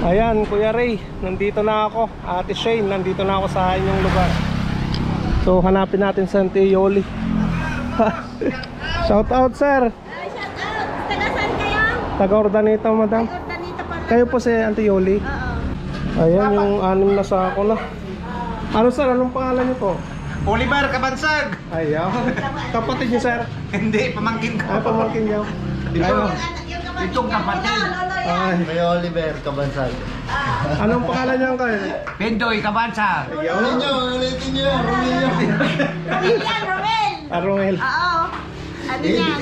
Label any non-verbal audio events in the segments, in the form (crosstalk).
Ayan, Kuya Ray, nandito na ako. Ate Shane, nandito na ako sa inyong lugar. So, hanapin natin si Auntie Yoli. (laughs) Shout out, sir. Ay, shout out! Taga saan kayo? Taga madam. Ordanita pala. Kayo po si Auntie Yoli. Oo. Ayan, yung anim na sako na. Ano, sir? Anong pangalan niyo po? Oliver Kabansag! Ayan. (laughs) Kapatid niyo, sir. Hindi, pamangkin ko. Ay, pamangkin niyo. Ito. Yung kapatid. Itong kapatid. Ay, May Oliver Kabansag. anong pangalan niyo, kayo? Pendoy Kabansag! Ulitin nyo, ulitin nyo, ulitin nyo. Romel yan, Romel. Arongel. Oo. Ano yan?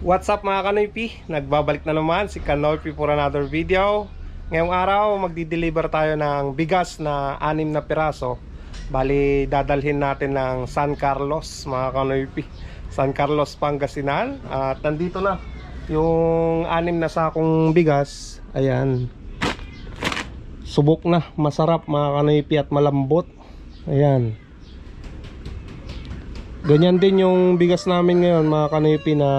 What's up mga Kanoypi? Nagbabalik na naman si Kanoypi for another video. Ngayong araw magdi-deliver tayo ng bigas na anim na piraso. Bali dadalhin natin ng San Carlos mga Kanoypi. San Carlos, Pangasinan. At nandito na yung anim na sakong bigas. Ayan. Subok na, masarap mga Kanoypi at malambot. Ayan. Ganyan din yung bigas namin ngayon mga kanipi na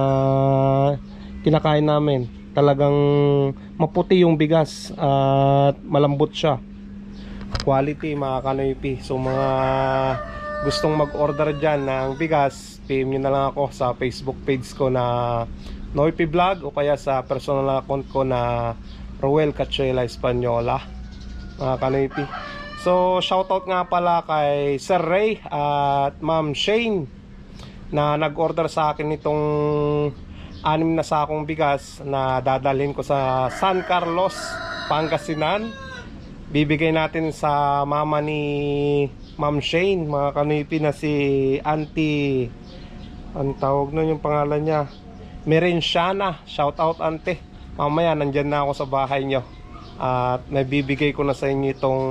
kinakain namin. Talagang maputi yung bigas at malambot siya. Quality mga kanipi. So mga gustong mag-order dyan ng bigas, PM nyo na lang ako sa Facebook page ko na Noipi Vlog o kaya sa personal account ko na Roel Cachuela Española mga kanipi. So, shoutout nga pala kay Sir Ray at Ma'am Shane na nag-order sa akin nitong anim na sakong bigas na dadalhin ko sa San Carlos, Pangasinan. Bibigay natin sa mama ni Ma'am Shane, mga kanipi na si Auntie ang tawag nun yung pangalan niya? Merenciana, shoutout ante mamaya nandyan na ako sa bahay nyo at may bibigay ko na sa inyo itong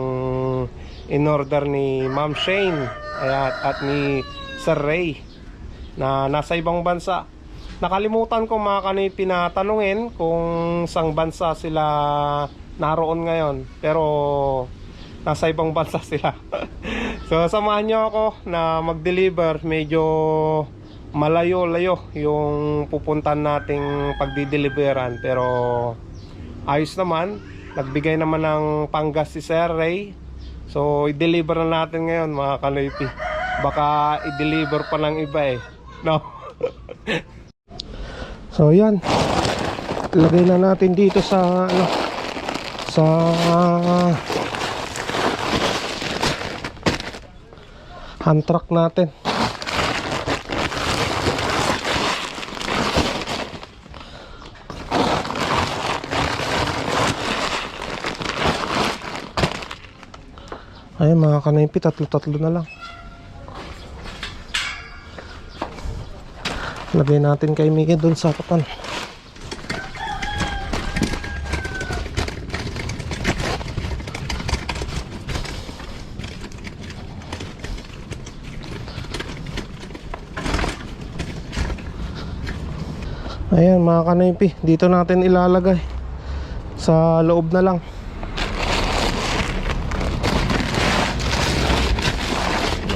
in order ni Ma'am Shane ayan, at ni Sir Ray na nasa ibang bansa. Nakalimutan ko mga kanipi na tanungin kung sang bansa sila naroon ngayon pero nasa ibang bansa (laughs) sila. So samahan nyo ako na mag-deliver. Medyo malayo-layo yung pupuntan nating pagdideliveran pero ayos naman. Nagbigay naman ng panggas si Sir Ray. So i-deliver na natin ngayon mga kanoypi baka i-deliver pa ng iba eh no? (laughs) So yan. Lagay na natin dito sa ano sa hand truck natin Ayun mga kanaypi, tatlo-tatlo na lang. Lagay natin kay Miki doon sa kapan. Ayan mga dito natin ilalagay. Sa loob na lang.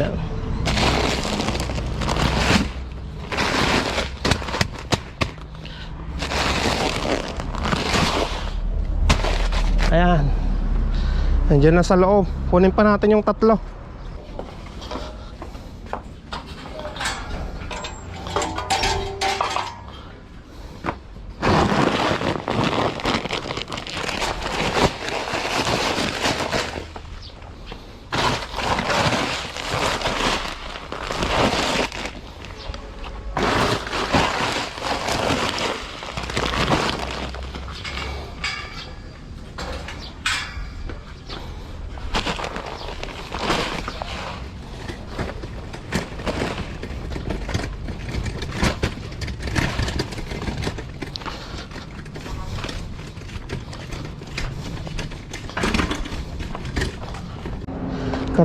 Yan. Ayan. Nandiyan na sa loob. Kunin pa natin yung tatlo.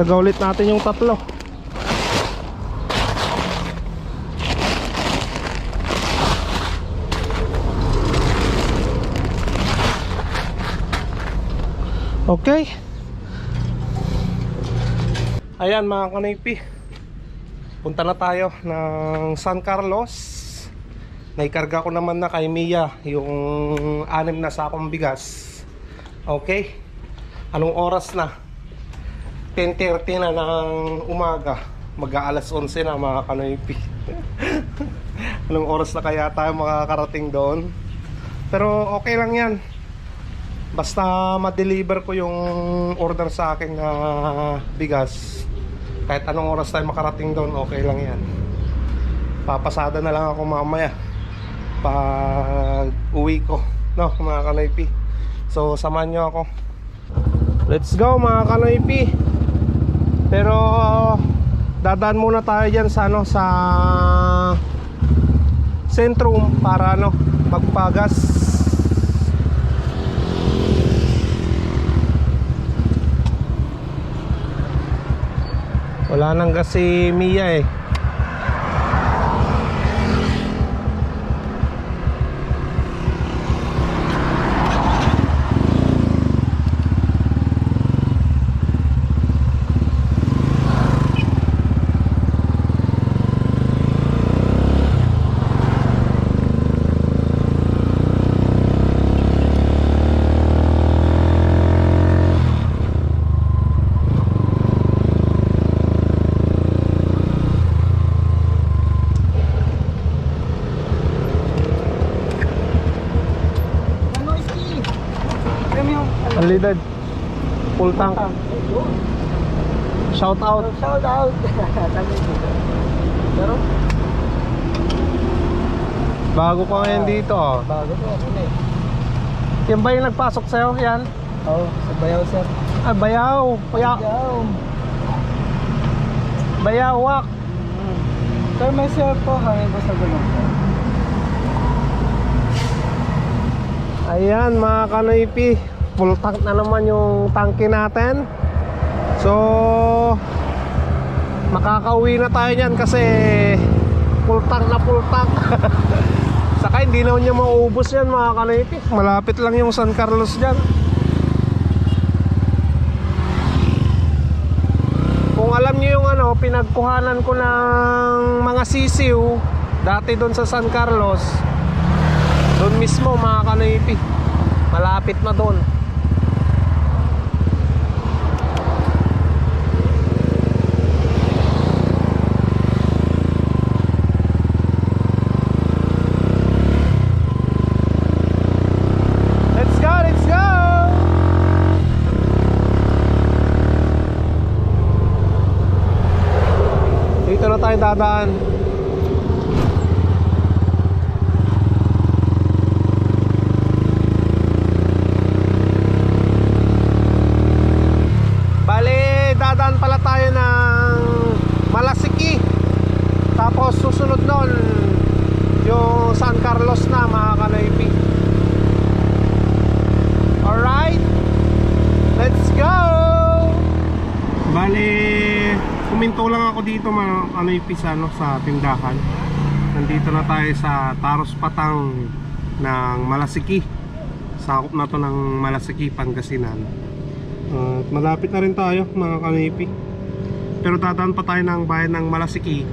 Karga ulit natin yung tatlo. Okay. Ayan mga kanipi. punta na tayo ng San Carlos. Naikarga ko naman na kay Mia yung anim na sakong bigas. Okay? Anong oras na? 10.30 na ng umaga. Mag-aalas 11 na mga kanoypi. (laughs) Anong oras na kaya tayo makakarating doon? Pero okay lang yan. Basta ma-deliver ko yung order sa akin na bigas. Kahit anong oras tayo makarating doon, okay lang yan. Papasada na lang ako mamaya pag uwi ko. No, mga kanoypi. So, samahan nyo ako. Let's go mga kanoypi. Pero dadaan muna tayo dyan sa ano sa sentrum para ano magpagas. Wala nang kasi Mia eh. Unleaded. Full tank. Shout out. Shout out. (laughs) Pero, Bago pa ngayon dito. oh. bago to. Ano eh? Yan ba yung nagpasok sa'yo? Yan? Oo, sa bayaw, sir. Ah, bayaw. Baya, Bayaw. bayawak. Sir, may sir po. Hangin po sa gulong po. Ayan mga kanoypi. Full tank na naman yung tangke natin. So, makakauwi na tayo dyan kasi full tank na full tank. (laughs) Saka hindi naman niya mauubos yan mga kanoypi. Malapit lang yung San Carlos dyan. Kung alam niyo yung ano, pinagkuhanan ko ng mga sisiw dati doon sa San Carlos. Doon mismo mga kanoypi. Malapit na doon. Let's go, let's go! Dito na tayo dadaan. Bale, dadaan pala tayo ng Malasiki. Tapos susunod nun yung San Carlos na mga kanoypi. Alright, let's go! Bale, kuminto lang ako dito sa, ano, sa tindahan. Nandito na tayo sa Taros Patang ng Malasiki. Sakop na to ng Malasiki, Pangasinan. At malapit na rin tayo mga kanipi. Pero dadaan pa tayo ng bayan ng Malasiki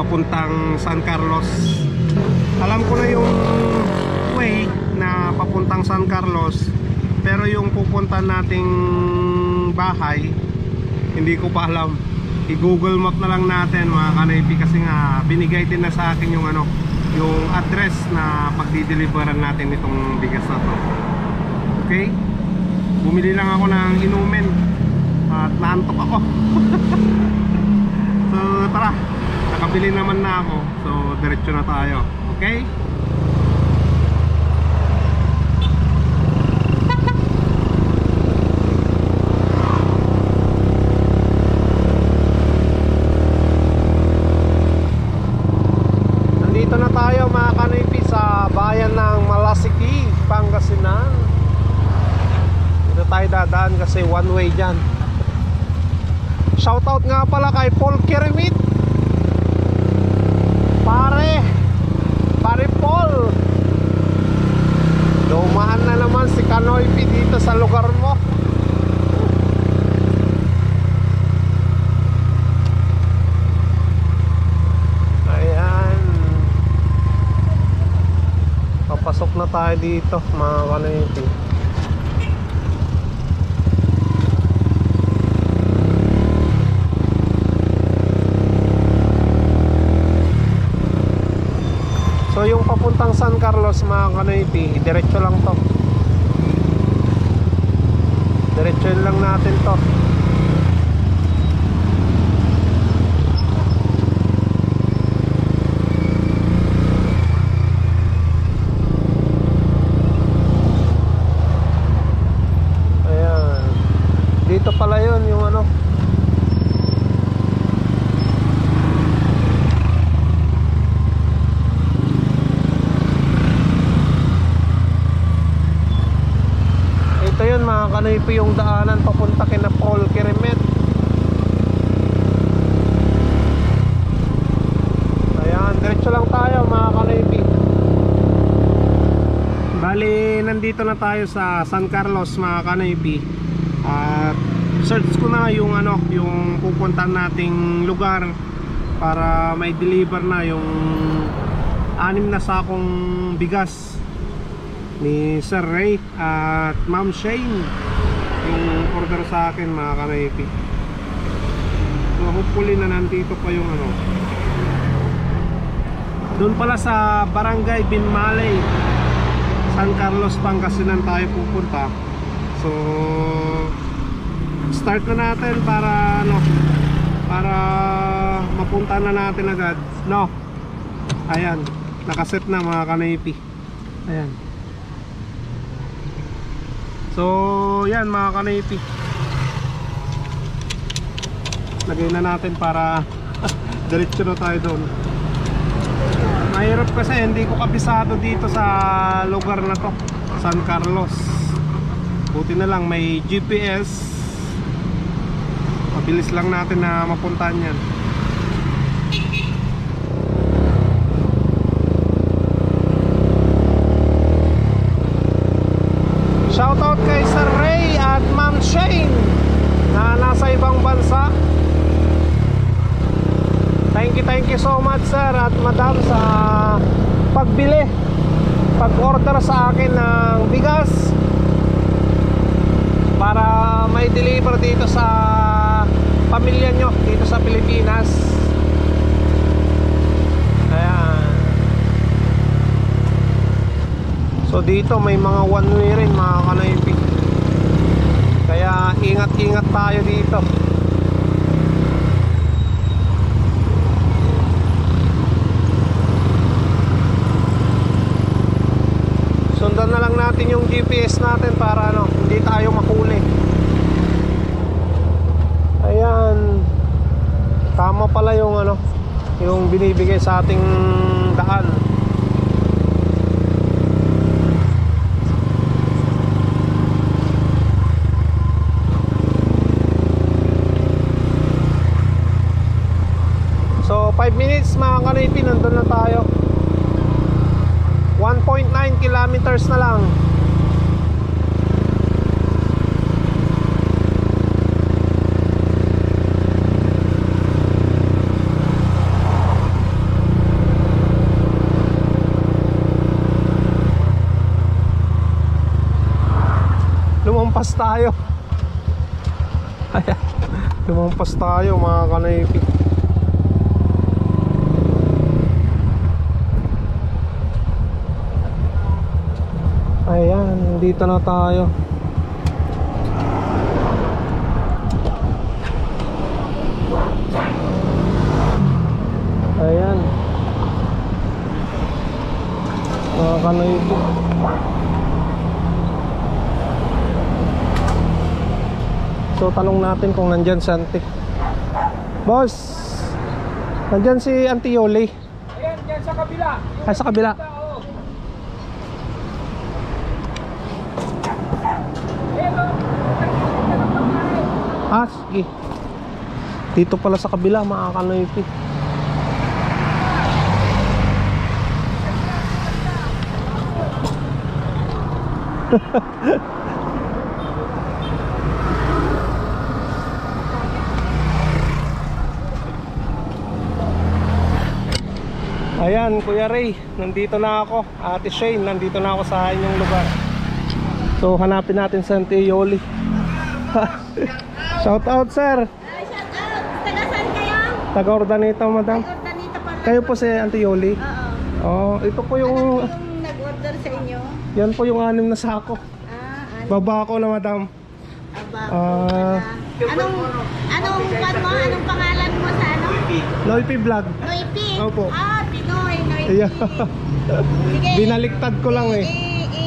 papuntang San Carlos. Alam ko na yung way na papuntang San Carlos pero yung pupunta nating bahay hindi ko pa alam. I-google map na lang natin mga kanipi kasi nga binigay din na sa akin yung ano yung address na pagdi-deliveran natin itong bigas na to. Okay? bumili lang ako ng inumin at naantok ako. (laughs) So tara. Nakabili naman na ako. So diretso na tayo. Okay daan kasi one way dyan. Shoutout nga pala kay Paul Kerimit pare! Pare Paul! Dumahan na naman si Kanoypi dito sa lugar mo. Pasok na tayo dito mga kalipi So yung papuntang San Carlos mga kanoypi, diretso lang to. Diretso lang natin to. Ayan. Dito pala yun yung ano. Ito yun mga kanoypi yung daanan papunta kina Paul Keremet. Ayan, diretso lang tayo mga kanoypi. Bali, nandito na tayo sa San Carlos mga kanoypi. At search ko na yung ano, yung pupuntahan nating lugar para may deliver na yung anim na sakong bigas ni Sir Ray at Ma'am Shane. Yung order sa akin mga kanaypi. So hopefully na nandito pa yung ano. Doon pala sa Barangay Binmalay San Carlos Pangasinan tayo pupunta. So start na natin para ano para mapunta na natin agad. No? Ayan. Nakaset na mga kanaypi. Ayan. So, yan mga kanaypi. Lagay na natin para (laughs) diretso na tayo doon. Mahirap kasi hindi ko kabisado dito sa lugar na to, San Carlos. Buti na lang may GPS. Mabilis lang natin na mapuntahan yan. Shoutout kay Sir Ray at Ma'am Shane na nasa ibang bansa. Thank you, thank you so much sir at madam sa pagbili, pag-order sa akin ng bigas para may deliver dito sa pamilya nyo dito sa Pilipinas. Ayan. So dito may mga one way rin mga kanaypi Kaya ingat-ingat tayo dito Sundan na lang natin yung GPS natin para ano, hindi tayo makuli Ayan Tama pala yung ano Yung binibigay sa ating daan. So 5 minutes mga kanipi nandun na tayo. 1.9 kilometers na lang Lumampas tayo Ayan Lumampas tayo mga kanipi Ayan, dito na tayo. Ayan. Mga kanoy So tanong natin kung nandyan si Auntie. Boss, nandyan si Auntie Yoli. Ayan, dyan sa kabila. Ay, sa kabila. Oo. Ah, sige. Dito pala sa kabila, mga kanoypi. (laughs) Ayan, Kuya Ray, nandito na ako. Ate Shane, nandito na ako sa inyong lugar. So, hanapin natin si Auntie Yoli. (laughs) Shout out, sir. Ay, shout out. Taga saan kayo? Taga Ordaneta, madam. Ordanita pa. Kayo po si Auntie Yoli. Oo. Oh, ito po Ano yung, po yung nag-order sa inyo? yan po yung anim na sako. Ah, ano? Baba ko na, madam. Aba, Ah. anong, anong, mo? Anong pangalan mo sa ano? Loipi Vlog. Noipi? Opo. Ah. Yeah. Sige. Binaliktad ko lang eh. I, i,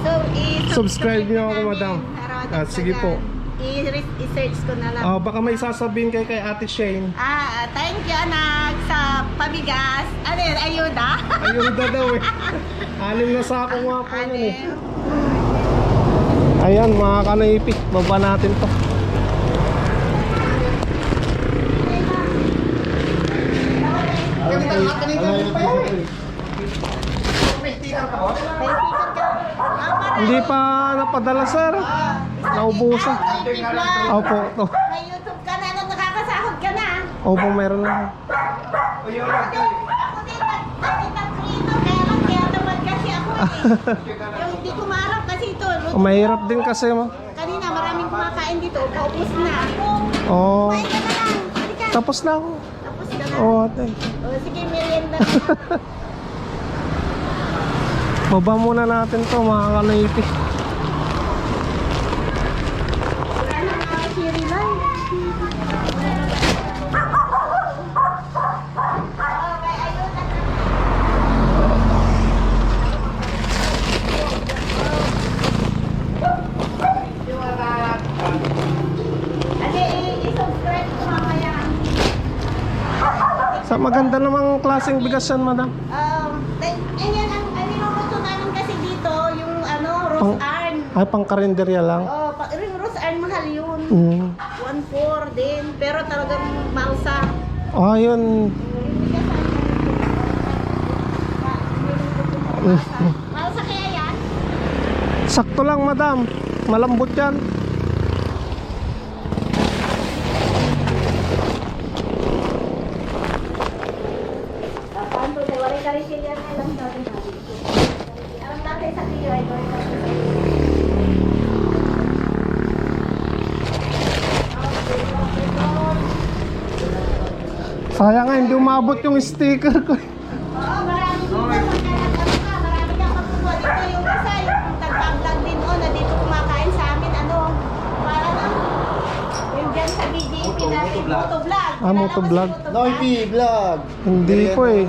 so, i Subscribe niyo ako, namin madam. para Ah, sige po. I, i-search ko na lang. Oh, baka may sasabihin kay kay Ate Shane. Ah, thank you anak sa pabigas. Ano yun, ayuda? Ayun na daw eh. (laughs) Anim na sako nga po Ano yun eh. yun? Ayan mga kanaypi, baba natin to. May sticker ka? Ah, para Hindi pa napadala sir. Naubusan. Ah. Opo, to. May YouTube ka na, ano, nakakasahod ka na. Opo, meron na. Ako din, nag-tag rito, kaya lang, (laughs) kaya naman kasi ako eh. Yung hindi ko maharap kasi ito. Mahirap din kasi mo. Kanina maraming kumakain dito, paubos na. Oh, Kumain ka na lang. Halika. tapos na ako. Tapos na. Oh, ate. Sige, merienda na. (laughs) Baba muna natin to mga kanaypi. Wala na mga siri lang. Okay, ayun na. Ate, i- i-subscribe ko mamaya. Sa maganda namang klaseng bigas yan, madam. Um, like, ayan, ang, ang niluluto namin kasi dito, yung ano, Pang- rose arn. Ay, pang karinderya lang. Oh, pa, yung rose arn mahal yun. Mm. 1.4 din, pero talagang mausa. Ah, yun. Mausa kaya yan? Sakto lang, madam. Malambot yan. Kanto, wala ka rin sila na ilang dati natin. Alam natin sa tiyo ay gawin natin. Sayang nga, hindi umabot yung sticker ko. Oo, marami. Magkalat ano ka, marami kang makukuha. Dito yung isa, yung tagpag-vlog din o, na dito kumakain sa amin, ano, para na, yung dyan sa BGP natin, motovlog. Ah, motovlog. Noipi Vlog. Hindi po eh.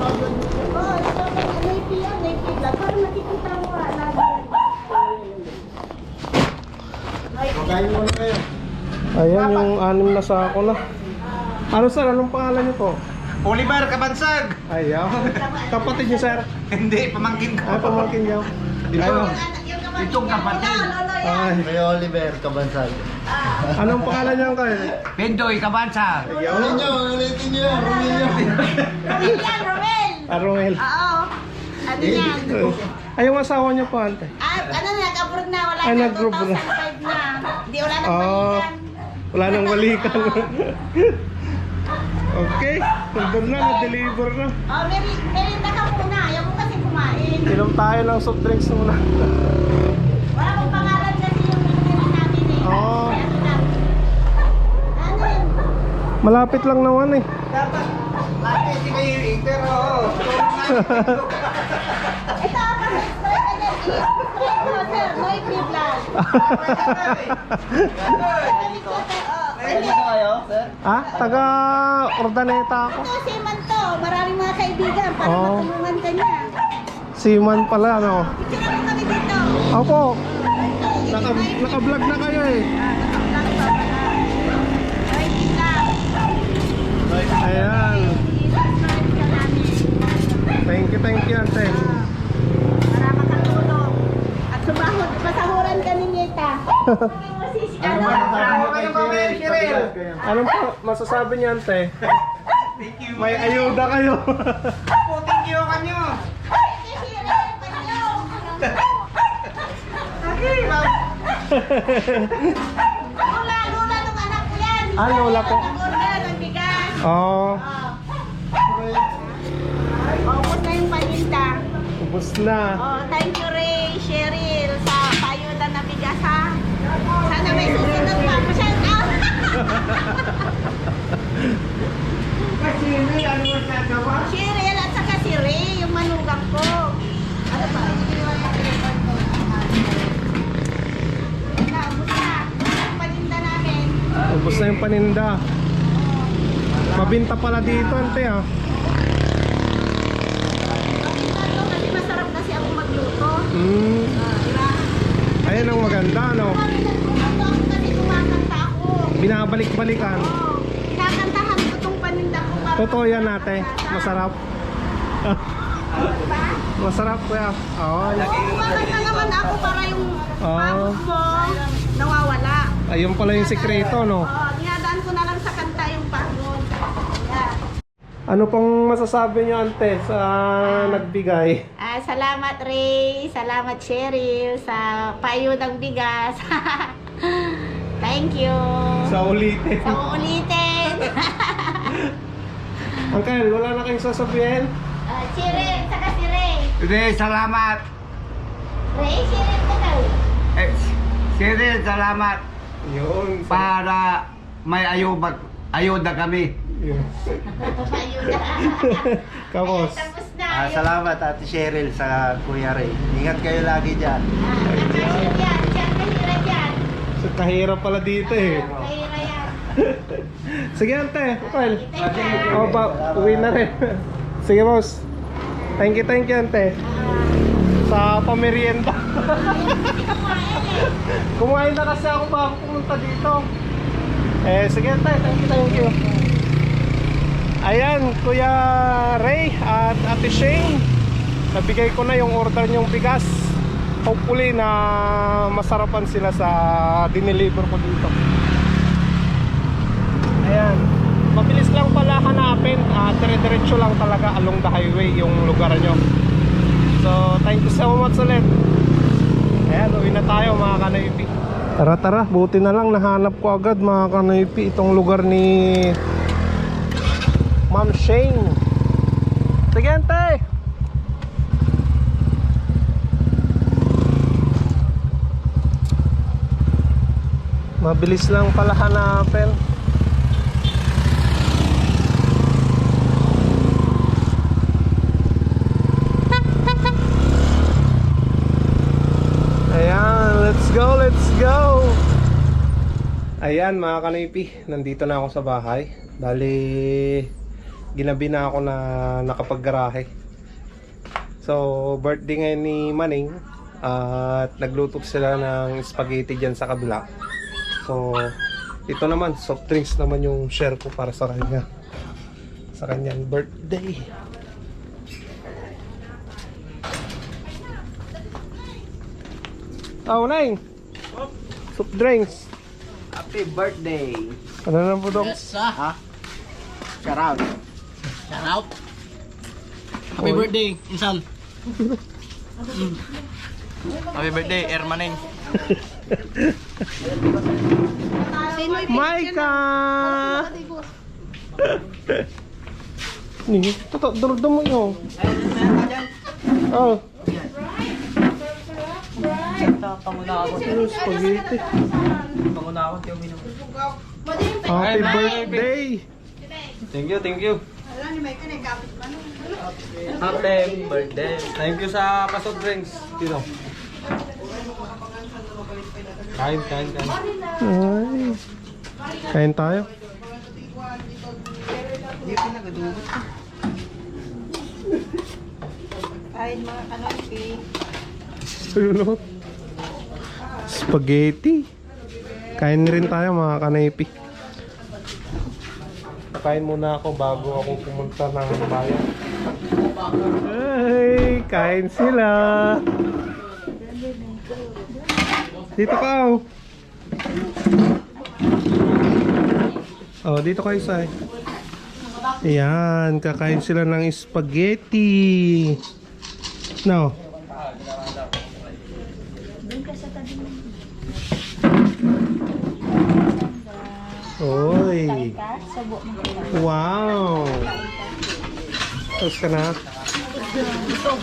Oo, ito, NAP yan, NAP vlog. Para makikita mo, ah, yan. Kain muna kayo. Ayan yung anim na sako na. Ano sir, anong pangalan niyo po? Oliver Kabansag! Ayaw. Kapatid niyo sir. Hindi, pamangkin ko. Ay, pamangkin niyo. Kapatid Itong niya, kapatid. Ay, Kay Oliver Kabansag. anong pangalan niyo kayo? Bendoy Kabansag! Ulitin nyo, ulitin yan, ulitin nyo. Romel yan, Romel. Arwel. Oo. Ano yan? Ay, yung asawa niyo po, ante. Ah, ano na, nag-abroad na, wala Ay, na, nag-abroad na. 2005 na. Hindi, wala nang Oh. Wala nang balikan. okay, nandun na, na-deliver na. Oh, meri merinda ka muna, ayaw mo kasi kumain. Inom tayo ng soft drinks muna. Wala pong pangalan kasi yung natin eh. Oo. Kaya ano yun? Malapit lang naman eh. Dapat, lagi hindi kayo pero Ito, kasi straight yan. Straight mo, sir. No i-vlog. Ah, taga Ordaneta ako. Ito, Seaman to. Maraming mga kaibigan para Oo. matulungan ka niya. Seaman pala, no? Picture mo kami dito. Opo, naka, naka-vlog na kayo eh. Ayan. Thank you, thank you, ante. Para makatulong. At sumahod, pasahuran ka ni Nita. (laughs) Ano? Anong po masasabi niyo, ante? May ayuda kayo. Kanyo! Lula, lula nung anak ko yan. Ah, lola po. Nag-order ng bigas. Oh, Paubos na yung paninda. ubos na. Oh, thank you Ray, Cheryl, sa payuda na bigas ha. Sana may susunod pa. Shout out! Cheryl at saka si Ray, yung manugang ko. Ano ba? Naubos na. Yung paninda namin. Ubos na yung paninda. Mabinta pala dito, ante ah. Paninda to kasi masarap kasi ako magluto. Mm, Ah, diba? ayan ang maganda, no? Ako kasi kumakanta ako. Binabalik-balikan. Oh, kinakantahan ko tong paninda ko. para- Totoo yan, ate. Masarap. (laughs) Masarap, kuya. Oo. Kumakanta naman ako para yung Ah. pagod mo nawawala. Ayun pala yung sikreto, no? Oo, dinadaan ko na lang sa kanta yung pagod. Yan. Ano pong masasabi niyo, ante, sa nagbigay? Ah, salamat Ray, salamat Cheryl sa payo ng bigas. (laughs) Thank you. Sa ulitin. Sa uulitin. Uncle, wala na kayong sasabihin? Ah, Cheryl, saka si Ray. Hindi, salamat. Ray, Cheryl ka daw. Eh, Cyril, salamat Yun. para may ayuda, ayuda kami. Yun. Ayuda. (laughs) Kapos. Tapos na. Ah, salamat Ate Cheryl sa Kuya Ray. Ingat kayo lagi dyan. Ah, nakasya dyan. Diyan, kahira dyan. So, kahirap pala dito eh. Kahira yan. (laughs) Sige, ante. Uncle. Thank you. O, ba, uwi na rin. (laughs) Sige, boss. Thank you, thank you, ante. Sa pamerienda. (laughs) Kumain na kasi ako bago pumunta dito. Eh, sige, ante. Thank you, thank you. Ayan, Kuya Ray at Ate Shane. Nabigay ko na yung order niyong bigas. Hopefully na masarapan sila sa dineliver ko dito. Ayan. Mabilis lang pala hanapin. Ah, dire-diretso lang talaga along the highway yung lugar nyo. So, thank you so much ulit. Ayan, uwi na tayo mga kanaypi. Tara tara, buti na lang nahanap ko agad mga kanaypi itong lugar ni Ma'am Shane. Sige, ante! Mabilis lang pala hanapin. Ayan, let's go, let's go! Ayan mga kanipi, nandito na ako sa bahay. Bali, ginabi na ako na nakapaggarahe. So, birthday ngayon ni Maning at nagluto sila ng spaghetti dyan sa kabila. So, ito naman, soft drinks naman yung share ko para sa kanya. Sa kanyang birthday. Oh, Neng! Soft drinks. Happy birthday. Ano na po, Dok? Ha? Shout out. Shout out. Happy Oy. birthday, Insan. (laughs) Mm. Happy birthday, Ermaneng. (laughs) Maika! Nih, totoo, durdo mo yun. Oh. Panguna ako. Ano, spaghetti. Panguna ako, tiyo minum. Happy birthday! Thank you, thank you. Happy birthday. Thank you sa pasok drinks. Tino. Kain, kain, kain. Ay. Kain tayo. Kain mga kanopi. Ayun o. Spaghetti. Kain rin tayo mga kanaypi. Kain muna ako bago ako pumunta ng bayan. Ay, kain sila. Dito ka oh. Oh, dito kayo sa. Ayan, kakain sila ng spaghetti. No. Oy. Wow! Tapos ka na? Sobrang busog.